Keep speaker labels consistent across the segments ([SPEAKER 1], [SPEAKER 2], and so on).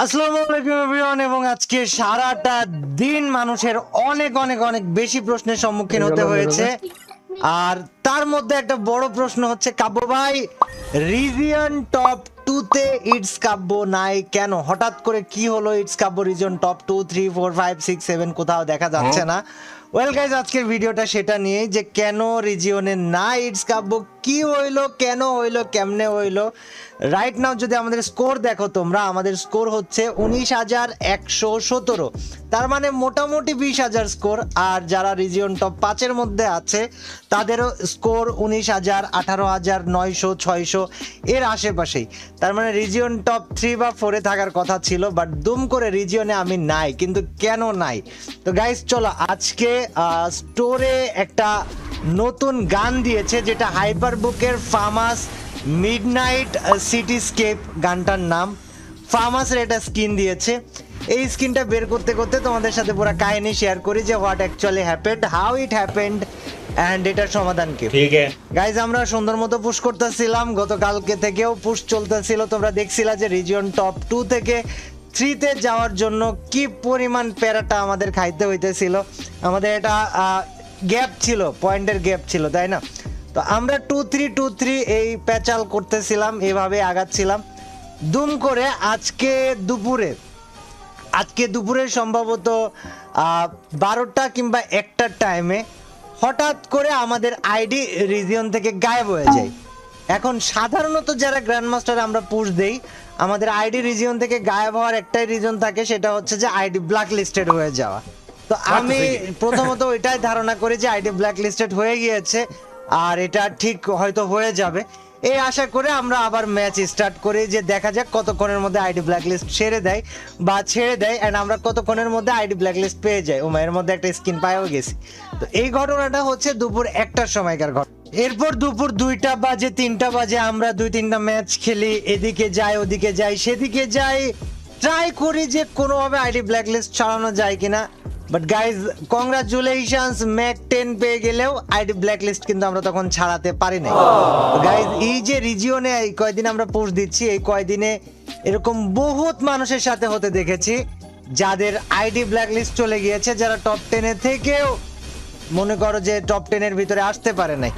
[SPEAKER 1] আসসালামু আলাইকুম এভরিওয়ান এবং আজকে সারাটা দিন মানুষের অনেক অনেক অনেক বেশি প্রশ্নের সম্মুখীন হতে হয়েছে। আর তার মধ্যে একটা বড় প্রশ্ন হচ্ছে কাব্য ভাই রিজিয়ন টপ টু তে ইটস কাব্য নাই কেন? হঠাৎ করে কি হলো it's Kabya region top two three four five six seven কোথাও দেখা যাচ্ছে না। ওয়েল গাইজ আজকের ভিডিওটা সেটা নিয়ে যে কেন রিজিয়নে না ইটস কাব্য, কি হইল, কেন হইল, কেমনে হইল। রাইট নাও যদি আমাদের স্কোর দেখো তোমরা, আমাদের স্কোর হচ্ছে উনিশ হাজার একশো সতেরো। তার মানে মোটামুটি বিশ হাজার স্কোর আর যারা রিজিওন টপ পাঁচের মধ্যে আছে, তাদেরও স্কোর উনিশ হাজার আঠারো হাজার নয়শো ছয়শো এর আশেপাশেই। তার মানে রিজিওন টপ থ্রি বা ফোরে থাকার কথা ছিল বাট দুম করে রিজিয়নে আমি নাই, কিন্তু কেন নাই? তো গাইস চলো আজকে স্টোরে একটা নতুন গান দিয়েছে যেটা হাইপার বুকের ফার্মাস মিডনাইট সিটিস্কেপ গানটার নাম। ফার্মাসের এটা স্কিন দিয়েছে। এই স্কিনটা বের করতে করতে তোমাদের সাথে পুরো কাহিনী শেয়ার করি যে what actually happened how it happened and এটার সমাধান কি।
[SPEAKER 2] ঠিক
[SPEAKER 1] গাইজ আমরা সুন্দর মতো পুশ করতেছিলাম গতকালকে থেকেও পুশ চলতেছিল। তোমরা দেখছিলা যে রিজিয়ন টপ টু থেকে থ্রিতে যাওয়ার জন্য কি পরিমাণ প্যারাটা আমাদের খাইতে হইতেছিল? আমাদের এটা গ্যাপ ছিল, পয়েন্টের গ্যাপ ছিল, তাই না? তো আমরা টু থ্রি টু থ্রি এই প্যাচাল করতেছিলাম, এভাবে আগাচ্ছিলাম। দুম করে আজকে দুপুরে আজকে দুপুরে সম্ভবত বারোটা কিংবা একটার টাইমে হঠাৎ করে আমাদের আইডি রিজিয়ন থেকে গায়েব হয়ে যায়। এখন সাধারণত যারা গ্র্যান্ড মাস্টার আমরা পুশ দেই আমাদের আইডি রিজিয়ন থেকে গায়েব হওয়ার একটাই রিজন থাকে সেটা হচ্ছে যে আইডি ব্ল্যাক লিস্টেড হয়ে যাওয়া। তো আমি প্রথমত ওইটাই ধারণা করি যে আইডি ব্ল্যাক লিস্টেড হয়ে গিয়েছে আর এটা ঠিক হয়তো হয়ে যাবে। এই আশা করে আমরা আবার ম্যাচ স্টার্ট করি যে দেখা যাক কতক্ষণের মধ্যে আইডি ব্ল্যাক লিস্ট ছেড়ে দেয় বা ছেড়ে দেয় অ্যান্ড আমরা কতক্ষণের মধ্যে আইডি ব্ল্যাক লিস্ট পেয়ে যাই। ও এর মধ্যে একটা স্কিন পাইও গেছি। তো এই ঘটনাটা হচ্ছে দুপুর একটার সময়কার ঘটনা। এরপর দুপুর দুইটা বাজে তিনটা বাজে আমরা দুই তিনটা ম্যাচ খেলি। এদিকে যাই ওদিকে যাই সেদিকে যাই ট্রাই করি যে কোনোভাবে আইডি ব্ল্যাক লিস্ট ছাড়ানো যায় কিনা। But guys congratulations Mac ten পেয়ে গেলেও আইডি ব্ল্যাক লিস্ট কিন্তু আমরা তখন ছাড়াতে পারি নাই। গাইজ এই যে রিজিওনে এই কয়দিন আমরা পোস্ট দিচ্ছি এই কয়দিনে এরকম বহুত মানুষের সাথে হতে দেখেছি যাদের আইডি ব্ল্যাক লিস্ট চলে গিয়েছে যারা টপ টেনে থেকেও মনে করো যে টপ টেনের ভিতরে আসতে পারে নাই।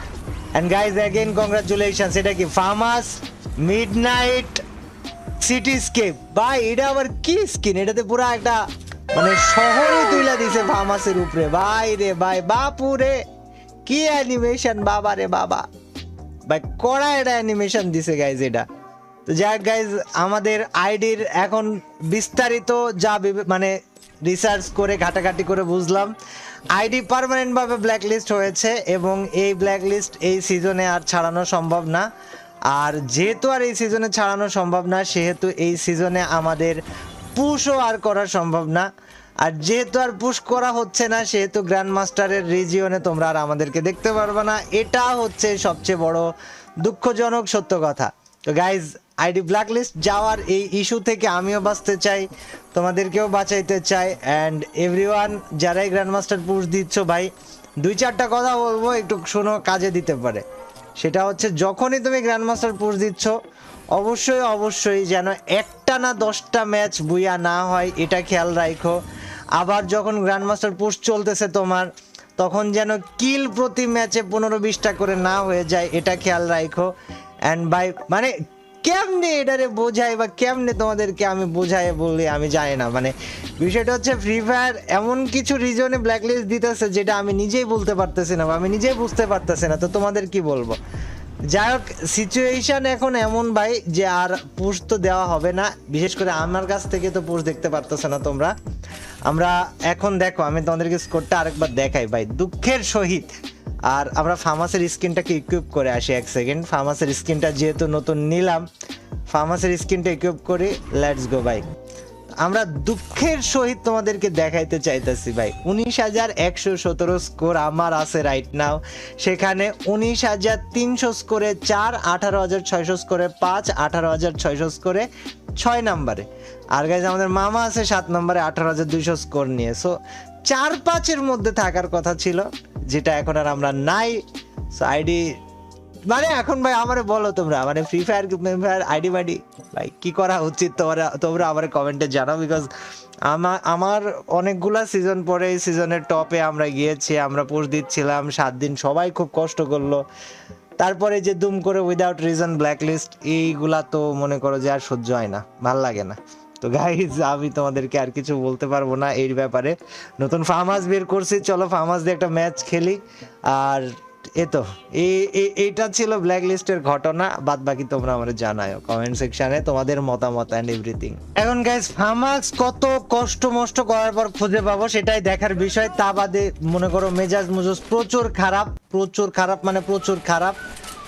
[SPEAKER 1] অ্যান্ড গাইজ অ্যাগেন কংগ্রাচুলেশন এটা কি ফার্মাস মিড নাইট সিটিস্কেপ ভাই এটা আবার কি স্কিন এটাতে পুরো একটা মানে শহরে তুইলা দিছে ফার্মাসের উপরে ভাই রে ভাই বাপু রে কি অ্যানিমেশন বাবা রে বাবা ভাই কড়া এটা অ্যানিমেশন দিছে গাইজ এটা তো যাক গাইজ আমাদের আইডির এখন বিস্তারিত যা মানে রিসার্চ করে, ঘাটাঘাটি করে বুঝলাম। আইডি পার্মানেন্টভাবে ব্ল্যাকলিস্ট হয়েছে এবং এই ব্ল্যাকলিস্ট এই সিজনে আর ছাড়ানো সম্ভব না। আর যেহেতু আর এই সিজনে ছাড়ানো সম্ভব না, সেহেতু এই সিজনে আমাদের পুশও আর করা সম্ভব না। আর যেহেতু আর পুশ করা হচ্ছে না, সেহেতু গ্র্যান্ড মাস্টারের রিজিয়নে তোমরা আর আমাদেরকে দেখতে পারবে না। এটা হচ্ছে সবচেয়ে বড় দুঃখজনক সত্য কথা। তো গাইজ আইডি ব্ল্যাকলিস্ট যাওয়ার এই ইস্যু থেকে আমিও বাঁচতে চাই, তোমাদেরকেও বাঁচাইতে চাই অ্যান্ড এভরিওয়ান যারাই গ্র্যান্ড মাস্টার পুশ দিচ্ছ ভাই, দুই চারটা কথা বলব, একটু শোনো, কাজে দিতে পারে। সেটা হচ্ছে, যখনই তুমি গ্র্যান্ড মাস্টার পুশ দিচ্ছ, অবশ্যই অবশ্যই যেন একটা না দশটা ম্যাচ বুইয়া না হয়, এটা খেয়াল রাখো আবার যখন গ্র্যান্ড মাস্টার পুশ চলতেছে তোমার, তখন যেন কিল প্রতি ম্যাচে পনেরো বিশটা করে না হয়ে যায়, এটা খেয়াল রাখো অ্যান্ড বাই মানে কেমনে এটারে বোঝাই বা কেমনে তোমাদেরকে আমি বোঝাই বলি আমি জানি না। মানে বিষয়টা হচ্ছে ফ্রি ফায়ার এমন কিছু রিজনে ব্ল্যাকলিস্ট দিতেছে যেটা আমি নিজেই বলতে পারতেছি না বা আমি নিজেই বুঝতে পারতেছি না। তো তোমাদের কি বলব? যাই হোক সিচুয়েশন এখন এমন ভাই যে আর পুশ তো দেওয়া হবে না। বিশেষ করে আমার কাছ থেকে তো পুশ দেখতে পারতেছে না তোমরা। আমরা এখন দেখো, আমি তোমাদেরকে স্কোরটা আরেকবার দেখাই ভাই। দুঃখের সহিত। আর আমরা ফার্মাসের স্ক্রিনটাকে ইকুইপ করে আসি এক সেকেন্ড ফার্মাসের স্ক্রিনটা যেহেতু নতুন নিলাম, ফার্মাসের স্ক্রিনটা ইকুইপ করি লেটস গো ভাই আমরা দুঃখের সহিত তোমাদেরকে দেখাইতে চাইতেছি ভাই উনিশ হাজার একশো সতেরো স্কোর আমার আছে রাইট নাও সেখানে উনিশ হাজার তিনশো স্কোরে চার, আঠারো হাজার ছয়শো স্কোরে পাঁচ, আঠারো হাজার ছয়শো স্কোরে ছয় নাম্বারে আর গাইজ আমাদের মামা আছে সাত নম্বরে আঠারো হাজার দুইশো স্কোর নিয়ে। সো চার পাঁচের মধ্যে থাকার কথা ছিল। যেটা এখন আর আমরা নাই। সো আইডি মানে এখন ভাই আমারে বলো তোমরা মানে ফ্রি ফায়ার ফায়ার আইডি মাইডি ভাই কি করা উচিত তোমরা তোমরা আমার কমেন্টে জানাও বিকজ আমার আমার অনেকগুলা সিজন পরে এই সিজনের টপে আমরা গিয়েছি, আমরা পোস্ট দিচ্ছিলাম, সাত দিন সবাই খুব কষ্ট করল। তারপরে যে দুম করে উইদাউট রিজন ব্ল্যাকলিস্ট এইগুলা তো মনে করো যে আর সহ্য হয় না, ভালো লাগে না। তো গাইজ আমি তোমাদেরকে আর কিছু বলতে পারব না এই ব্যাপারে। নতুন ফার্মাস বের করছি, চলো ফার্মাস দিয়ে একটা ম্যাচ খেলি। আর এ তো এই- এই- এইটা ছিল ব্ল্যাক লিস্টের ঘটনা বাদ বাকি তোমরা আমার জানাও কমেন্ট সেকশনে তোমাদের মতামত অ্যান্ড এভরিথিং এখন গাইজ ফার্মাস কত কষ্ট মষ্ট করার পর খুঁজে পাবো সেটাই দেখার বিষয়। তা বাদে মনে করো মেজাজ মুজুজ প্রচুর খারাপ প্রচুর খারাপ মানে প্রচুর খারাপ।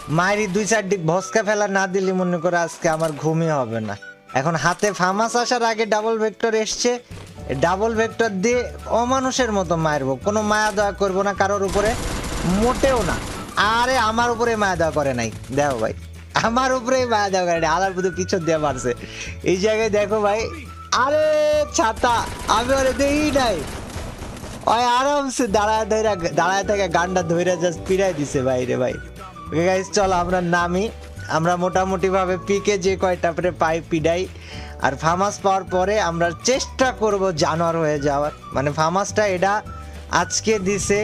[SPEAKER 1] মায়েরই দুই চার দিক ভস্কা ফেলা না দিলে মনে করো আজকে আমার ঘুমই হবে না। এখন হাতে ফামাস আসার আগে ডাবল ভেক্টর এসছে। ডাবল ভেক্টর দিয়ে অমানুষের মতো মারবো। কোনো মায়া দয়া করব না কারোর উপরে। মোটেও না। আরে আমার উপরে মায়া দয়া করে নাই। দেখো ভাই, আমার উপরে মায়া দয়া করে নাই। আলার বুধু পিছন দিয়ে মারছে। এই জায়গায় দেখো ভাই, আরে ছাতা, আমি ওরে দেই নাই। ওই আরামসে দাঁড়ায় ধরে দাঁড়ায় থেকে গানটা ধরে জাস্ট পিড়াই দিছে ভাই রে ভাই। গাইস চলো আমরা নামি। আমরা মোটামুটি ভাবে পিকে যে কয়টা পরে পাই পিডাই। আর ফার্মাস পাওয়ার পরে আমরা চেষ্টা করব জানোয়ার হয়ে যাওয়ার। মানে ফার্মাসটা এটা আজকে দিছে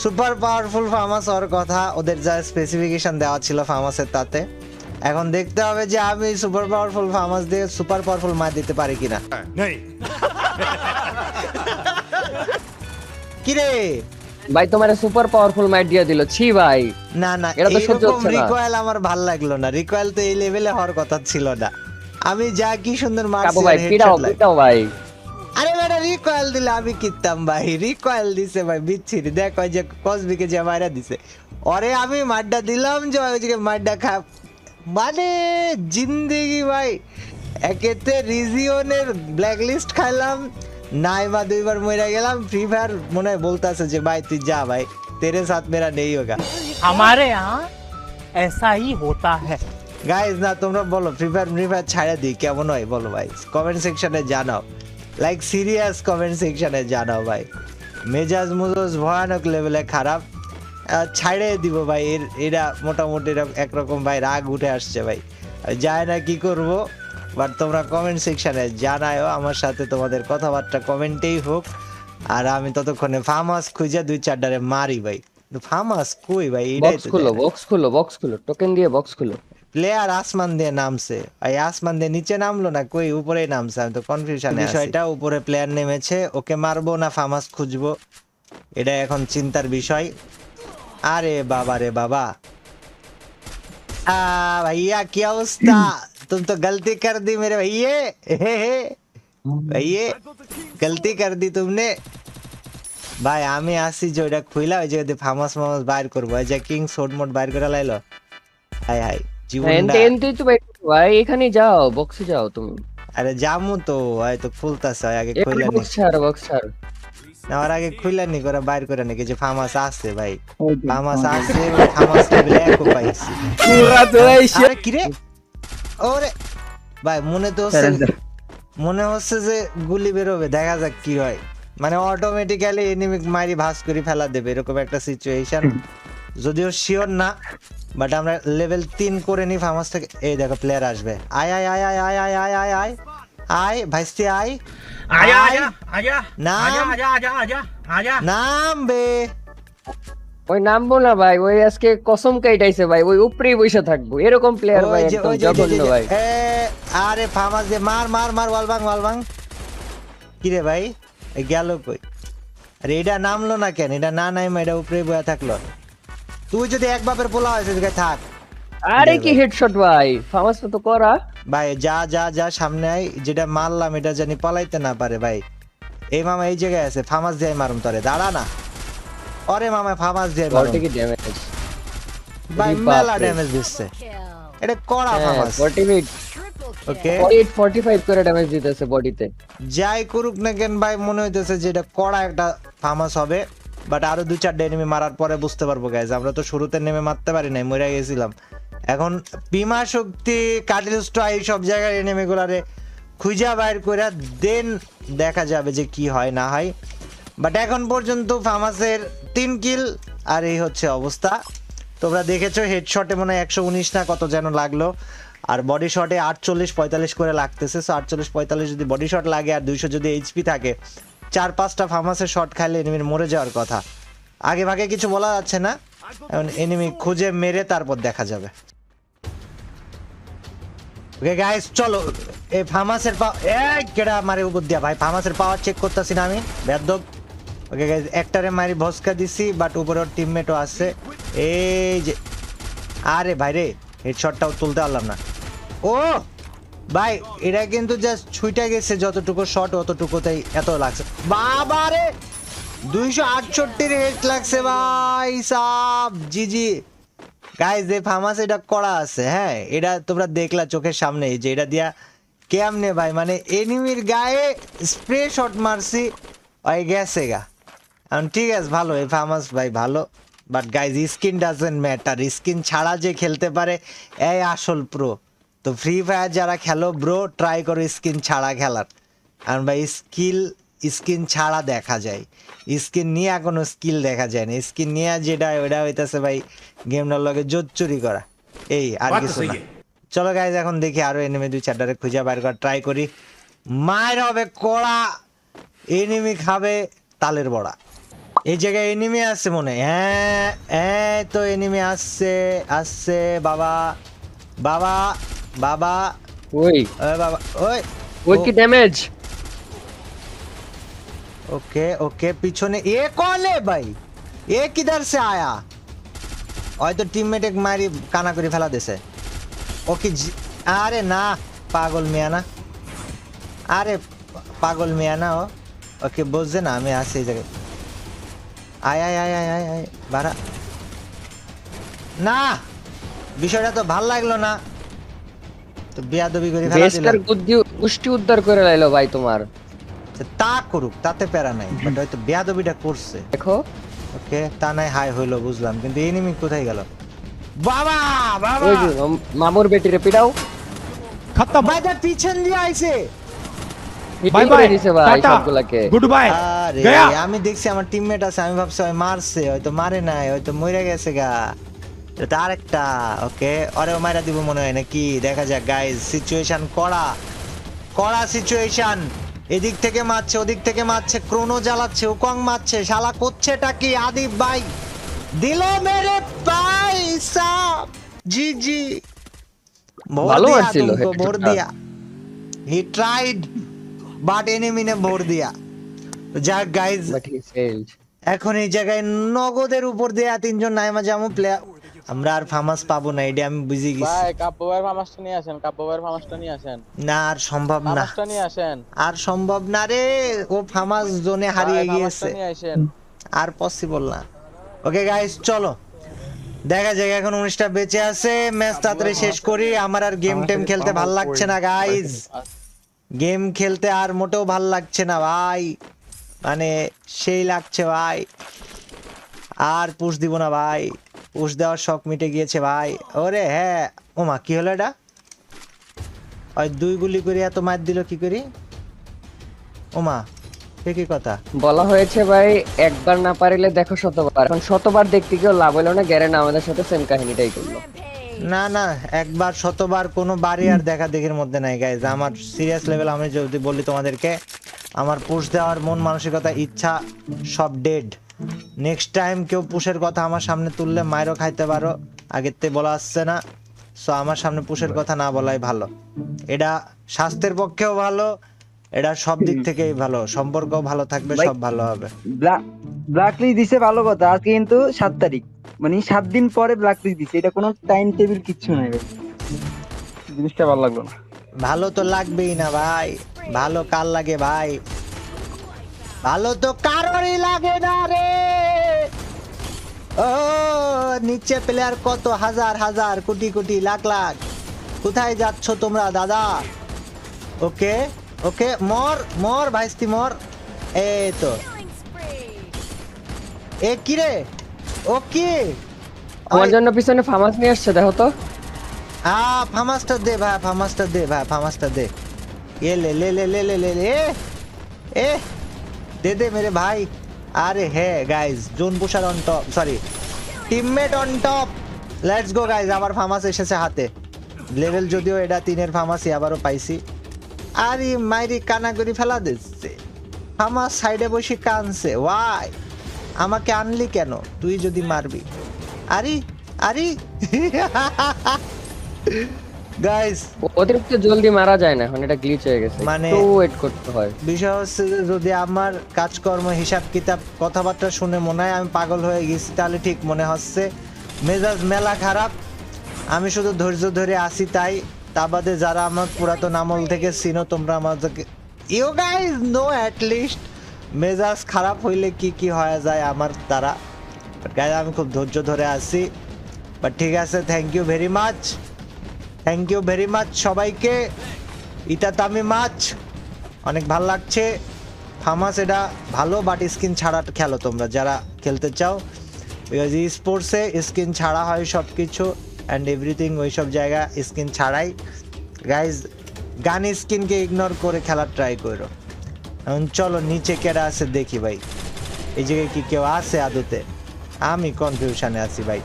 [SPEAKER 1] সুপার পাওয়ারফুল ফার্মাস হওয়ার কথা। ওদের যা স্পেসিফিকেশন দেওয়া ছিল ফার্মাসের তাতে। এখন দেখতে হবে যে আমি সুপার পাওয়ারফুল ফার্মাস দিয়ে সুপার পাওয়ারফুল মার দিতে পারি কিনা। কিরে?
[SPEAKER 3] ভাই তোমার সুপার পাওয়ারফুল মাইট দিয়ে দিল। ছি ভাই।
[SPEAKER 1] না না
[SPEAKER 3] এটা তো সহ্য হচ্ছে না।
[SPEAKER 1] রিকয়েল আমার ভালো লাগল না। রিকয়েল তো এই লেভেলে হওয়ার কথা ছিল না। আমি যা কি সুন্দর মারছি
[SPEAKER 3] ভাই পিটাও পিটাও ভাই।
[SPEAKER 1] আরে বেটা রিকয়েল দিলে আমি কিনতাম ভাই। রিকয়েল দিছে ভাই বিচ্ছিরি। দেখ ওই যে কসবিকে যে মাইরা দিছে। ওরে আমি মাড্ডা দিলাম যে ওইদিকে মাড্ডা খা মানে জিন্দেগি ভাই। একেতে রিজিওনের ব্ল্যাক লিস্ট খাইলাম। নাইমা দুইবার মরে গেলাম ফ্রি ফায়ার মনে হয় বলতেছে যে ভাই তুই যা ভাই তেরে সাথ মেরা নেই হোগা
[SPEAKER 2] हमारे यहाँ ऐसा ही होता है
[SPEAKER 1] গাইজ না তোমরা বলো ফ্রি ফায়ার ফ্রি ফায়ার ছাড়া দিই কেমন হয় বলো ভাই কমেন্ট সেকশনে জানাও লাইক সিরিয়াস কমেন্ট সেকশনে জানাও ভাই মেজাজ মুজজ ভয়ানক লেভেলে খারাপ আহ, ছাড়ে দিব ভাই এর এরা মোটামুটি এরক- একরকম ভাই রাগ উঠে আসছে ভাই আর যায় না কি করব বাট তোমরা কমেন্ট সেকশানে জানায়ও আমার সাথে তোমাদের কথাবার্তা কমেন্টেই হোক। আর আমি ততক্ষণে ফার্ম হাউস খুঁজে দুই চারটারে মারি ভাই। ফার্ম হাউস কই ভাই? এটাই
[SPEAKER 3] বক্স খুলো বক্স খুলো বক্স খুলো টোকেন দিয়ে বক্স খুলো।
[SPEAKER 1] প্লেয়ার আসমান দিয়ে নামছে। এই আসমান দিয়ে নিচে নামলো না? কই উপরেই নামছে? আমি তো কনফিউশন বিষয়টা উপরে প্লেয়ার নেমেছে। ওকে মারবো না ফামাস খুঁজবো। এটা এখন চিন্তার বিষয়। আরে বাবা রে বাবা। আ ভাইয়া কি অবস্থা? तुम तो गलती कर दी मेरे भैये हे हे भैये गलती कर दी तुमने ভাই আমি আসি যে ওইটা খুইলা ওই যে ফামাস মামাস বাইর করবো ওই যে কিং সোড মোড বাইর করে লাইলো হাই হাই জীবনটা
[SPEAKER 3] এনতে এনতেই তো ভাই ভাই এখানে যাও বক্সে যাও তুমি
[SPEAKER 1] আরে জামু তো হয়তো খুলতাছে হয় আগে খুইলা নি
[SPEAKER 3] বক্স ছাড় বক্স ছাড়
[SPEAKER 1] আমার আগে খুইলা নি করে বাইর করে নাকি যে ফামাস আছে ভাই ফামাস আছে ফামাস লেভেলে একও পাইছি আরে কি রে ওরে ভাই মনে তো হচ্ছে মনে হচ্ছে যে গুলি বেরোবে দেখা যাক কি হয়। মানে অটোমেটিক্যালি এনিমি মারি ভাস করে ফেলা দেবে এরকম একটা সিচুয়েশন যদিও শিওর না বাট আমরা লেভেল তিন করে নি ফার্মাস থেকে এই দেখো প্লেয়ার আসবে। আয় আয় আয় আয় আয় আয় আয় আয় আয়। আয় ভাইস্তি আয়। আয় আয়।
[SPEAKER 2] আয় আয়। আয় আয় আয়
[SPEAKER 1] আয় আয়।
[SPEAKER 3] ওই নামবো না ভাই ওই আজকে কসম কাইটাইছে ভাই ওই উপরেই বসে থাকব। এরকম প্লেয়ার ভাই একদম জঘন্য ভাই।
[SPEAKER 1] আরে ফার্মাস দে মার মার মার ওয়ালবাং ওয়ালবাং। কি রে ভাই গেল কই? আরে এটা নামলো না কেন? এটা না নাইমা এটা উপরে বয়া থাকল। তুই যদি এক বাপের পোলা হয় সেদিকে থাক।
[SPEAKER 3] আরে কি হেডশট ভাই? ফামাস তো করা।
[SPEAKER 1] ভাই যা যা যা সামনে আয় যেটা মারলাম এটা জানি পালাইতে না পারে ভাই। এই মামা এই জায়গায় আছে ফামাস দিয়ে মারুম তোরে দাঁড়া না। অরে মামা ফামাস দিয়ে
[SPEAKER 3] ফর্টি কি ড্যামেজ
[SPEAKER 1] ভাই মেলা ড্যামেজ দিচ্ছে। এটা কড়া ফামাস
[SPEAKER 3] ফর্টি মিট
[SPEAKER 1] ওকে
[SPEAKER 3] ফর্টি ফাইভ করে ড্যামেজ দিতেছে বডিতে
[SPEAKER 1] যাই করুক না কেন ভাই মনে হইতেছে যে এটা কড়া একটা ফামাস হবে। বাট আরও দু চারটে এনিমি মারার পরে বুঝতে পারব গাইজ আমরা তো শুরুতে নেমে মারতে পারি নাই মরে গেছিলাম। এখন বিমা শক্তি কাটিল এই সব জায়গায় এনিমি গুলারে খুঁজা বাইর করে দেন দেখা যাবে যে কি হয় না হয়। বাট এখন পর্যন্ত ফামাসের তিন কিল আর এই হচ্ছে অবস্থা। তোমরা দেখেছ হেডশটে মনে হয় একশো উনিশ না কত যেন লাগল। আর বডি শটে আটচল্লিশ পঁয়তাল্লিশ করে লাগতেছে। সো আটচল্লিশ পঁয়তাল্লিশ যদি বডি শট লাগে, আর দুইশো যদি এইচপি থাকে, চার পাঁচটা ফার্মাসের শট খাইলে এনিমির মরে যাওয়ার কথা। আগে ভাগে কিছু বলা যাচ্ছে না। এখন এনিমি খুঁজে মেরে তারপর দেখা যাবে। ওকে গাইস চলো। এই ফার্মাসের পা এই কেডা মারে উপর ভাই ফার্মাসের পাওয়ার চেক করতেছি না আমি। বেদব ওকে গাইস একটারে মারি ভস্কা দিছি বাট উপরে ওর টিমমেটও আছে। এই যে, আরে ভাই রে হেডশটটাও তুলতে পারলাম না। ও, ভাই এটা কিন্তু জাস্ট ছুইটা গেছে, যতটুকু শট অতটুকুতেই এত লাগছে। বাবা রে, দুইশো আটষট্টির হেড লাগছে ভাই, সাব জি জি গাইজ এই ফার্মাস এটা করা আছে হ্যাঁ এটা তোমরা দেখলা চোখের সামনে যে এটা দিয়া কেমনে ভাই মানে এনিমির গায়ে স্প্রে শট মারছি ওই গেছে গা। ঠিক আছে ভালো এই ফার্মাস ভাই ভালো। But guys skin doesn't matter skin ছাড়া যে খেলতে পারে এই আসল প্রো তো ফ্রি ফায়ার যারা খেলো ব্রো ট্রাই করো স্কিন ছাড়া খেলার। কারণ ভাই স্কিল স্কিন ছাড়া দেখা যায়। স্কিন নিয়ে কোনো স্কিল দেখা যায় না। স্কিন নিয়ে যেটা ওটা হইতাছে ভাই গেমটার লগে জোর চুরি করা। এই আর কিছু না। চলো গাইজ এখন দেখি আরও এনিমি দুই চারটারে খুঁজে বাইর করা ট্রাই করি। মায়ের হবে কড়া এনিমি খাবে তালের বড়া। এই জায়গায় এনিমি আসছে মনে হয়। হ্যাঁ হ্যাঁ তো এনিমি আসছে আসছে বাবা বাবা বাবা
[SPEAKER 3] ওই
[SPEAKER 1] ওই বাবা ওই
[SPEAKER 3] ওই কি ড্যামেজ
[SPEAKER 1] ओके ओके পিছনে এ কলে ভাই এ কিধার সে আয়া হয়তো টিমমেট এক মারি কানা করে ফেলা দিছে ও কি জি- আরে না পাগল মিয়া না আরে পা- পাগল মিয়া না ও ওকে বুঝছে না আমি আসি এই জায়গায় আয় আয় আয় আয় আয় আয় বাড়া। না বিষয়টা তো ভালো লাগল না। তো বিয়াদবি করে ফেলা দিল
[SPEAKER 3] বেস্টার বুদ্ধি পুষ্টি উদ্ধার করে লাইলো ভাই তোমার।
[SPEAKER 1] তা করুক তাতে প্যারা নাই বাট হয়তো বিয়াদবিটা করছে।
[SPEAKER 3] দেখো।
[SPEAKER 1] ওকে তা নাই হাই হইল বুঝলাম কিন্তু এনিমি কোথায় গেল? বাবা বাবা!
[SPEAKER 3] মামুর বেটিরে পিটাও।
[SPEAKER 1] খত্তা বাইদা পিছন দিয়ে আইছে।
[SPEAKER 3] বাই
[SPEAKER 4] বাই গুড
[SPEAKER 1] বাই
[SPEAKER 4] গয়া।
[SPEAKER 1] আমি দেখছি আমার টিমমেট আছে আমি ভাবছি মারছে হয়তো মারে নাই হয়তো মরে গেছে গা। এটা আরেকটা ওকে? আরে মাইরা দিব মনে হয় নাকি? দেখা যাক গাইস সিচুয়েশন কড়া। কড়া সিচুয়েশন এদিক থেকে মারছে ওদিক থেকে মারছে ক্রোনো জ্বালাচ্ছে ওকং মারছে শালা করছেটা কি? আদিব ভাই দিল মেরে পয়সা জি জি
[SPEAKER 3] ভালো ছিল
[SPEAKER 1] ভোর দিয়া। হি ট্রাইড বাট এনিমি নে ভোর দিয়া। যাক গাইজ এখন এই জায়গায় নগদের উপর দিয়ে তিনজন নাই নাইমা জামু প্লেয়ার আমরা আর ফামাস পাবো না এটা আমি বুঝে গেছি।
[SPEAKER 5] ভাই কাব্যবাইয়ের ফামাসটা নিয়ে আসেন কাব্যবাইয়ের ফামাসটা নিয়ে আসেন।
[SPEAKER 1] না আর সম্ভব না।
[SPEAKER 5] ফামাসটা নিয়ে আসেন।
[SPEAKER 1] আর সম্ভব না রে ও ফামাস জোনে হারিয়ে গিয়েছে। আর পসিবল না। ওকে গাইস চলো। দেখা যাক এখন উনিশটা বেঁচে আছে। ম্যাচ তাড়াতাড়ি শেষ করি। আমার আর গেম টেম খেলতে ভালো লাগছে না গাইস গেম খেলতে আর মোটেও ভালো লাগছে না ভাই। মানে সেই লাগছে ভাই। আর পুশ দিব না ভাই। পুশ দেওয়ার শখ মিটে গিয়েছে ভাই। ওরে হ্যাঁ। ওমা কি হলো এটা? ওই দুই গুলি করে এত মার দিল কি করি? ওমা কি কথা।
[SPEAKER 3] বলা হয়েছে ভাই, একবার না পারিলে দেখো শতবার। এখন শতবার দেখতে গিয়েও লাভ হলো না। গ্যারেন আমাদের সাথে সেম কাহিনীটাই করল।
[SPEAKER 1] না না একবার শতবার কোনো বাড়ি আর দেখা দেখির মধ্যে নাই গাইজ আমার সিরিয়াস লেভেল আমি যদি বলি তোমাদেরকে আমার পুশ দেওয়ার মন মানসিকতা ইচ্ছা সব ডেড নেক্সট টাইম কেউ পুশের কথা আমার সামনে তুললে মায়েরও খাইতে পারো আগের থেকে বলা আসছে না। সো আমার সামনে পুশের কথা না বলাই ভালো। এটা স্বাস্থ্যের পক্ষেও ভালো এটা সব দিক থেকেই ভালো। সম্পর্কও ভালো থাকবে সব ভালো হবে।
[SPEAKER 6] ব্ল্যাক লিস্ট দিছে ভালো কথা আজকে কিন্তু সাত তারিখ। মানে সাত দিন পরে ব্ল্যাক লিস্ট দিছে। এটা কোনো টাইম টেবিল কিচ্ছু নাই ভাই। জিনিসটা ভালো লাগল না।
[SPEAKER 1] ভালো তো লাগবেই না ভাই। ভালো কার লাগে ভাই? ভালো তো কারোরই লাগে না রে। ও নিচে প্লেয়ার কত? হাজার হাজার কোটি কোটি লাখ লাখ। কোথায় যাচ্ছ তোমরা দাদা? ওকে ওকে মর মর ভাইস্তি মর। এই তো। এ কি রে? ওকে।
[SPEAKER 3] আমার জন্য পিছনে ফার্মাস নিয়ে আসছে দেখো তো।
[SPEAKER 1] হ্যাঁ, আ ফার্মাসটা দে ভাই ফার্মাসটা দে ভাই ফার্মাসটা দে। এ লে লে লে লে লে লে এ দে দে মেরে ভাই। আরে hey guys zone pusher on top sorry teammate on top let's go guys আবার ফার্মাস এসেছে হাতে। লেভেল যদিও এটা তিনের ফার্মাসি আবারও পাইছি। আরে মাইরি কানাগরি ফেলা দিচ্ছে। ফার্মাস সাইডে বসে কানছে ওয়াই আমাকে আনলি কেন? তুই যদি মারবি। আরে আরে। গাইস
[SPEAKER 3] অতিরিক্ত জলদি মারা যায় না এখন এটা গ্লিচ হয়ে গেছে।
[SPEAKER 1] মানে-
[SPEAKER 3] তো ওয়েট করতে হয়।
[SPEAKER 1] বিষয় হচ্ছে যে যদি আমার কাজকর্ম হিসাব কিতাব কথাবার্তা শুনে মনে হয় আমি পাগল হয়ে গেছি তাহলে ঠিক মনে হচ্ছে। মেজাজ মেলা খারাপ। আমি শুধু ধৈর্য ধরে আসি তাই। তা বাদে যারা আমার পুরাতন আমল থেকে চিনো তোমরা আমাদেরকে you guys know at least মেজাজ খারাপ হইলে কি কি হয়ে যায় আমার দ্বারা? গাইজ আমি খুব ধৈর্য ধরে আসি বাট ঠিক আছে thank you very much thank you very much সবাইকে। ইটা তামি মাছ। অনেক ভালো লাগছে। ফামাস, এটা ভালো বাট স্কিন ছাড়া খেলো তোমরা, যারা খেলতে চাও। বিকজ ই স্পোর্টসে স্কিন ছাড়া হয় সব কিছু অ্যান্ড এভরিথিং ওই সব জায়গা স্কিন ছাড়াই গাইজ গান স্কিনকে ইগনোর করে খেলার ট্রাই করো। এখন চলো নিচে কেরা আছে দেখি ভাই। এই জায়গায় কি কেউ আছে আদতে? আমি কনফিউশনে আছি ভাই।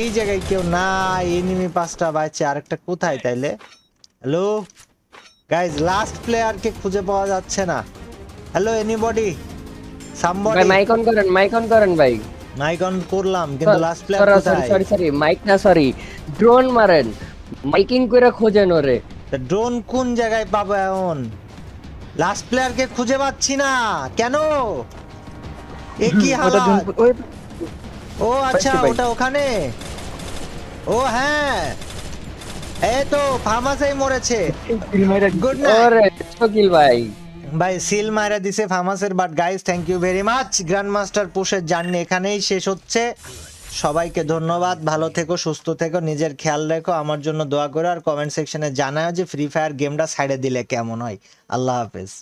[SPEAKER 1] এই জায়গায় কেউ না এনিমি পাঁচটা বাচ্চা আরেকটা কোথায় তাইলে? হ্যালো গাইজ লাস্ট প্লেয়ারকে খুঁজে পাওয়া যাচ্ছে না। Hello
[SPEAKER 3] anybody
[SPEAKER 1] somebody
[SPEAKER 3] mic on করেন মাইক অন করেন ভাই।
[SPEAKER 1] মাইক অন করলাম কিন্তু লাস্ট প্লেয়ার কোথায়?
[SPEAKER 3] সরি সরি মাইক না সরি ড্রোন মারেন। মাইকিং করে খোঁজেন ওরে।
[SPEAKER 1] ড্রোন কোন জায়গায় পাবো এখন? লাস্ট প্লেয়ারকে খুঁজে পাচ্ছি না। কেন? এ কি হালাত ও আচ্ছা। ওটা ওখানে। ও হ্যাঁ। এই তো ফার্মাসেই মরেছে। গুড নাইট
[SPEAKER 3] ওরে শকিল ভাই।
[SPEAKER 1] ভাই সিল মারা দিছে ফার্মাসের but guys thank you very much grand master পুশের journey এখানেই শেষ হচ্ছে। সবাইকে ধন্যবাদ, ভালো থেকো, সুস্থ থেকো, নিজের খেয়াল রেখো, আমার জন্য দোয়া করো, আর কমেন্ট সেকশনে জানাও যে ফ্রি ফায়ার গেমটা সাইডে দিলে কেমন হয়। আল্লাহ হাফেজ।